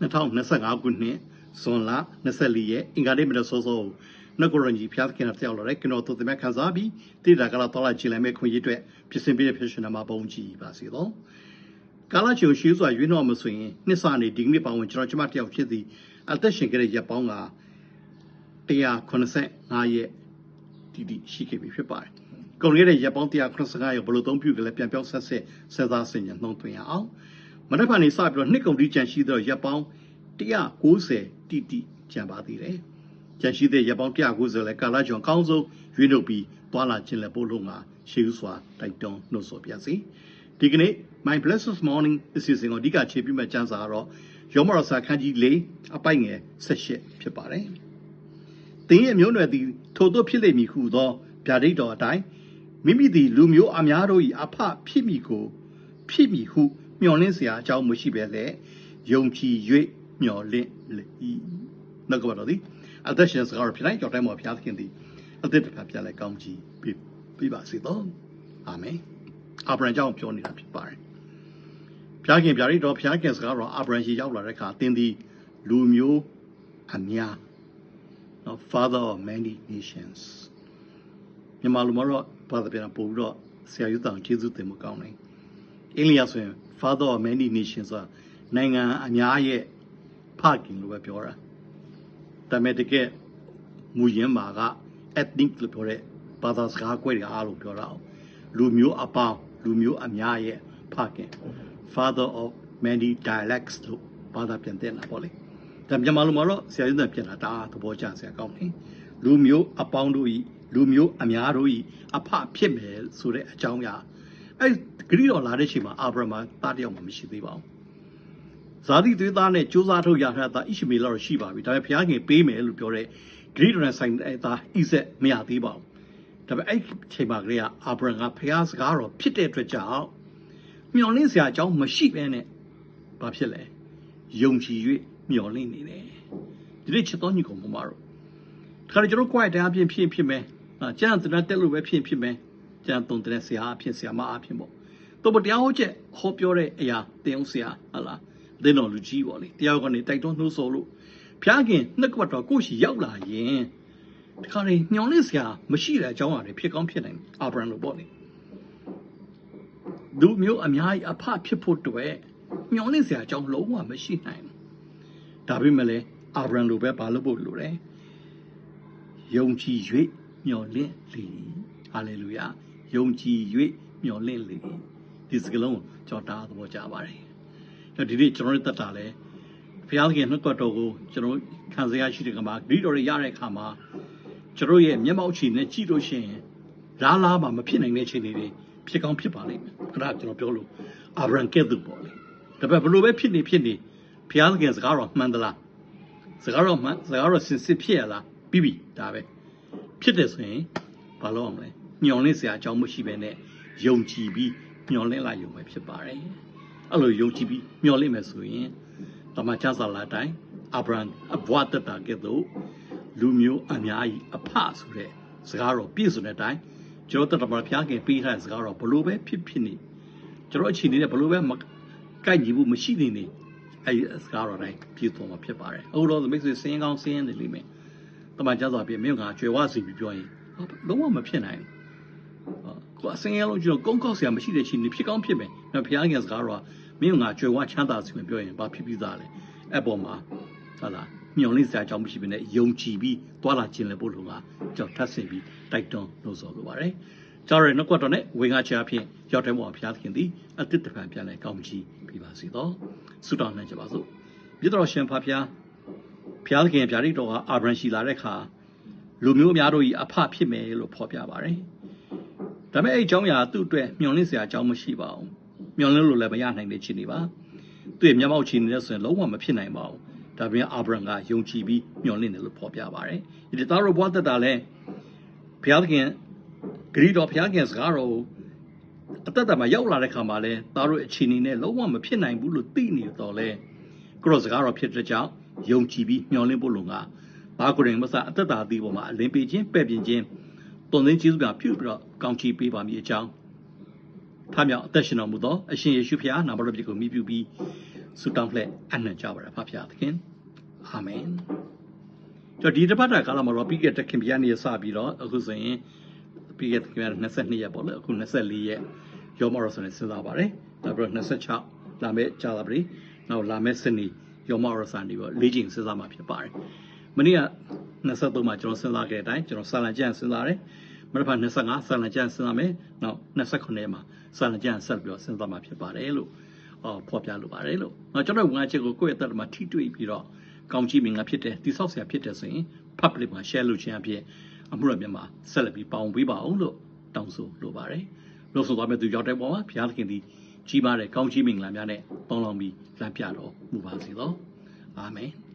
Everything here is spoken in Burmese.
2025ခုနှစ်ဇွန်လ24ရက်အင်္ဂါနေ့မနက်စောစောနဂရန်ကြီးဖျားခင်တော်ရောက်လာတဲ့ကျွန်တော်တို့သမက်ခန်းစားပြီးတိတာကလာတော်လာကြည်လည်မဲ့ခွင့်ရအတွက်ပြင်ဆင်ပေးတဲ့ဖြစ်ရှင်နာမှာပုံကြည့်ပါစေတော့ကာလာချုံရှိစွာရွေးတော့မဆိုရင်နှစ်စနေဒီကနေ့ပါဝင်ကျွန်တော်ကျမတယောက်ဖြစ်သည်အသက်ရှင်ခဲ့တဲ့ရက်ပေါင်းက185ရက်ဒီဒီရှိခဲ့ပြီဖြစ်ပါတယ်။ကုန်ရတဲ့ရက်ပေါင်း185ရက်ဘလို့သုံးပြုကြလဲပြန်ပြောက်ဆက်ဆက်ဆက်သားဆင်ញံနှုံးသွင်းရအောင်။ မနေ့ကနေစပြီးတော့နှစ်ကုန်ဒီကြံရှိသောရက်ပေါင်း190တိတိကြံပါသေးတယ်။ကြံရှိတဲ့ရက်ပေါင်း190လဲကာလာကျော်အကောင်းဆုံးရွေးနှုတ်ပြီးသွာလာခြင်းလဲပို့လို့မှာရှိဥစွာတိုက်တွန်းနှုတ်ဆော်ပြစီ။ဒီကနေ့ my blessed morning အစီအစဉ်ကိုအဓိကခြေပြမဲ့ကျမ်းစာကတော့ယောမရစာခန်းကြီး၄အပိုက်ငယ်၁၈ဖြစ်ပါတယ်။တင်းရဲ့မျိုးနွယ်သည်ထို့သို့ဖြစ်လိမ့်မည်ဟုသောဗျာဒိတ်တော်အတိုင်းမိမိသည်လူမျိုးအများတို့၏အဖဖြစ်မိကိုဖြစ်မိဟု မျှော်လင့်စရာအကြောင်းမရှိပဲလေယုံကြည်၍မျှော်လင့်လေ၏နှုတ်ကပတော်သည်အသက်ရှင်စကားတော်ဖြစ်တိုင်းကြောက်တိုင်းမှာဘုရားသခင်သည်အသက်တခါပြန်လဲကောင်းကြီးပြပြပါစေတော့အာမင်အာဗြဟံကြောင့်ပြောနေတာဖြစ်ပါတယ်ဘုရားခင်ဗျာဒိတ်တော်ဘုရားခင်စကားတော်အာဗြဟံရှိရောက်လာတဲ့အခါသင်သည်လူမျိုးအများနော် father of many nations မြန်မာလူမျိုးတော့ဘာသာပြန်ပို့ပြီးတော့ဆရာယူတောင်ကျေးဇူးတင်မကောင်းနိုင် အင်္ဂလိပ်ဆိုရင် father of many nations ဆိုတာနိုင်ငံအများရဲ့ဖခင်လို့ပဲပြောတာဒါပေမဲ့တကယ်မူရင်းမှာက ethnic လို့ပြောတဲ့ဘာသာစကားကွဲတွေအားလို့ပြောတာအောင်လူမျိုးအပေါင်းလူမျိုးအများရဲ့ဖခင် father of many dialects လို့ဘာသာပြန်တဲ့လာပေါ့လေဒါမြန်မာလူမျိုးတော့ဆရာယူတောင်ပြန်လာတာသဘောကျဆရာကောင်းတယ်လူမျိုးအပေါင်းတို့ဤလူမျိုးအများတို့ဤအဖဖြစ်မယ်ဆိုတဲ့အကြောင်းအရာအဲ့ ဂရိတော်လာတဲ့ချိန်မှာအာဗြဟံမှာတားတယောက်မှမရှိသေးပါဘူးဇာတိသွေးသားနဲ့စူးစမ်းထုတ်ရထားတာဣရှမေလတော့ရှိပါပြီဒါပေမဲ့ဘုရားခင်ပေးမယ်လို့ပြောတဲ့ဂရိတော်နဲ့ဆိုင်တဲ့သားဣဇက်မရသေးပါဘူးဒါပေမဲ့အဲ့ချိန်မှာကလေးကအာဗြဟံကဘုရားစကားတော်ဖြစ်တဲ့အတွက်ကြောင့်မျှော်လင့်စရာအကြောင်းမရှိဘဲနဲ့ဘာဖြစ်လဲယုံကြည်၍မျှော်လင့်နေတယ်ဒီနေ့ချစ်တော်ညီကောင်မမတို့ခါကျွန်တော် quiet တရားပြင်ဖြစ်ဖြစ်မယ်အာကျန်တဲ့တက်လို့ပဲဖြစ်ဖြစ်မယ်ကျန်တုံတဲ့ဆရာအဖြစ်ဆရာမအဖြစ်ပေါ့ တော့တရားဟောချက်ဟောပြောတဲ့အရာတင်အောင်ဆရာဟလားသင်တော်လူကြီးပေါ့လေတရားကနေတိုက်တွန်းနှိုးဆော်လို့ဖျားခင်နှစ်ကွက်တော်ကိုရှိရောက်လာရင်ဒီခါနေညောင်လေးဆရာမရှိတဲ့အကြောင်းအရာတွေဖြစ်ကောင်းဖြစ်နိုင်အာဗြဟံလိုပေါ့လေလူမျိုးအများကြီးအဖဖြစ်ဖို့တွေ့ညောင်လေးဆရာအကြောင်းလုံးဝမရှိနိုင်ဘူးဒါပေမဲ့လည်းအာဗြဟံလိုပဲဘာလို့ဖို့လိုတယ်ယုံကြည်၍မျှော်လင့်လေဟာလေလုယာယုံကြည်၍မျှော်လင့်လေ ဒီစကလုံးကိုကြော်တာသဘောကျပါတယ်အဲ့ဒီနေ့ကျွန်တော်တို့တက်တာလဲဘုရားသခင်နှုတ်ကတော်ကိုကျွန်တော်ခံစားရရှိတဲ့ကမှာဂရိတော်ရရတဲ့အခါမှာကျွန်တော်ရဲ့မျက်မှောက်ချီနဲ့ကြည့်လို့ရှိရင်လားလားမှမဖြစ်နိုင်တဲ့အခြေအနေတွေဖြစ်ကောင်းဖြစ်ပါလိမ့်မယ်အဲ့ဒါကျွန်တော်ပြောလို့အာဗြဟံကဲ့သို့ပေါ့လေဒါပေမဲ့ဘလို့ပဲဖြစ်နေဖြစ်နေဘုရားသခင်စကားတော်မှန်သလားစကားတော်မှန်စကားတော်စင်စစ်ဖြစ်ရလားပြီးပြီဒါပဲဖြစ်တယ်ဆိုရင်ဘာလို့အောင်လဲညှော်လင့်စရာအကြောင်းမရှိဘဲနဲ့ယုံကြည်ပြီး ညှော်လင့်လိုက်ရုံပဲဖြစ်ပါတယ်အဲ့လိုယုံကြည်ပြီးမျှော်လင့်မယ်ဆိုရင်တမန်ကျမ်းစာလာတိုင်းအာဗြဟံအဘွားတက်တာကဲ့သို့လူမျိုးအများကြီးအဖဆိုတဲ့စကားတော်ပြည့်စုံတဲ့အတိုင်းကျွန်တော်တမန်ဖျားခင်ပေးထားတဲ့စကားတော်ဘလို့ပဲဖြစ်ဖြစ်နေကျွန်တော်အချိန်နေတဲ့ဘလို့ပဲမကိုက်ညီဘူးမရှိနေနေအဲ့ဒီစကားတော်တိုင်းပြည့်စုံမှာဖြစ်ပါတယ်အခုတော့မိတ်ဆွေစင်းကောင်းစင်းနေလိမ့်မယ်တမန်ကျမ်းစာပြည့်မင်းကကျွယ်ဝစီပြီးပြောရင်လုံးဝမဖြစ်နိုင်ဘူး ကိုအစင်းရလုံးကျွန်တော်ကုန်းကောက်ဆရာမရှိတဲ့ချိန်နေဖြစ်ကောင်းဖြစ်မယ်။ဘုရားငယ်စကားတော့မင်းကကြွယ်ဝချမ်းသာစီမပြောရင်ဘာဖြစ်ပြီးသားလဲ။အဲ့ပေါ်မှာဟာလားညှော်လင့်စရာအကြောင်းမရှိဘဲနဲ့ယုံကြည်ပြီးတွာလာခြင်းလည်းပို့လို့ကကြောက်ထပ်ဆင်ပြီးတိုက်တွန်းလို့ဆိုလိုပါတယ်။ကြောက်ရနှုတ်ကတော့နဲ့ဝေငါချအဖြစ်ရောက်တယ်မို့ဘုရားသခင်သည်အတိတ်တပံပြန်လဲကောင်းချီးပြပါစေတော့။ဆုတောင်းနိုင်ကြပါစို့။မြတ်တော်ရှင်ဖာဖျားဘုရားသခင်ဗျာဒိတ်တော်ကအာဗြဟံရှိလာတဲ့အခါလူမျိုးများတို့ဤအဖဖြစ်မယ်လို့ဖော်ပြပါတယ်။ ဒါပေမဲ့အဲ့အကြောင်းအရာသူ့အတွက်မျှော်လင့်စရာအကြောင်းမရှိပါဘူး။မျှော်လင့်လို့လည်းမရနိုင်တဲ့ခြေနေပါ။သူ့ရဲ့မျက်မှောက်ခြေနေလဲဆိုရင်လုံးဝမဖြစ်နိုင်ပါဘူး။ဒါပေမဲ့အာဗြဟံကယုံကြည်ပြီးမျှော်လင့်တယ်လို့ဖော်ပြပါတယ်။ဒီသားတော်ဘွားသက်တာလဲဘုရားသခင်ဂရိတော်ဘုရားခင်စကားတော်အသက်တာမှာရောက်လာတဲ့ခါမှာလဲသားတို့အခြေအနေနဲ့လုံးဝမဖြစ်နိုင်ဘူးလို့သိနေတော့လဲကိုရောစကားတော်ဖြစ်တဲ့ကြောင့်ယုံကြည်ပြီးမျှော်လင့်ဖို့လုံကဘာကိုရင်မစအသက်တာအသီးပေါ်မှာအလင်းပေးခြင်းပဲ့ပြင်ခြင်း တုံသိန်းကျေးဇူးများပြုပြီးတော့ကောင်းချီးပေးပါမည်အကြောင်းဖားမြောက်အသက်ရှင်တော်မူသောအရှင်ယေရှုဖခင်နာမတော်ပြည့်ကိုမြည်ပြုပြီးဆုတောင်းလှည့်အနံ့ကြပါရဖဖျားသခင်အာမင်ကျွန်တော်ဒီတစ်ပတ်တာကာလမှာတော့ပြီးခဲ့တဲ့ခင်ဗျာနေစပြီးတော့အခုဆိုရင်ပြီးခဲ့တဲ့ခင်ဗျာ22ရက်ပေါ့လေအခု24ရက်ရောမရောဆိုနေစဉ်းစားပါတယ်နောက်ပြီးတော့26လာမယ့်ကြာသပတေးနောက်လာမယ့်စနေရောမရောစံဒီပေါ့၄ချိန်စဉ်းစားမှာဖြစ်ပါတယ်မနေ့က 23မှာကျွန်တော်စဉ်းစားခဲ့တဲ့အတိုင်းကျွန်တော်စာလံကျန်စဉ်းစားတယ်မနေ့က25စာလံကျန်စဉ်းစားမယ်နောက်29ရက်မှာစာလံကျန်ဆက်ပြီးတော့စဉ်းစားမှာဖြစ်ပါတယ်လို့အော်ဖော်ပြလိုပါတယ်လို့။နော်ကျွန်တော်ဝင်ချက်ကိုကိုယ့်ရဲ့အသက်တာမှာထိတွေ့ပြီးတော့ကောင်းချီးမင်္ဂလာဖြစ်တယ်တိဆောက်ဆရာဖြစ်တယ်ဆိုရင် public မှာ share လုပ်ခြင်းအဖြစ်အမှုရမြတ်မှာဆက်လက်ပြီးပေါင်းပေးပါအောင်လို့တောင်းဆိုလိုပါတယ်။လို့ဆိုသွားမဲ့သူရောက်တဲ့ပေါ်မှာဘုရားသခင်ဒီကြီးမားတဲ့ကောင်းချီးမင်္ဂလာများနဲ့ပေါင်းလောင်းပြီးလမ်းပြတော်မူပါစေသော။အာမင်။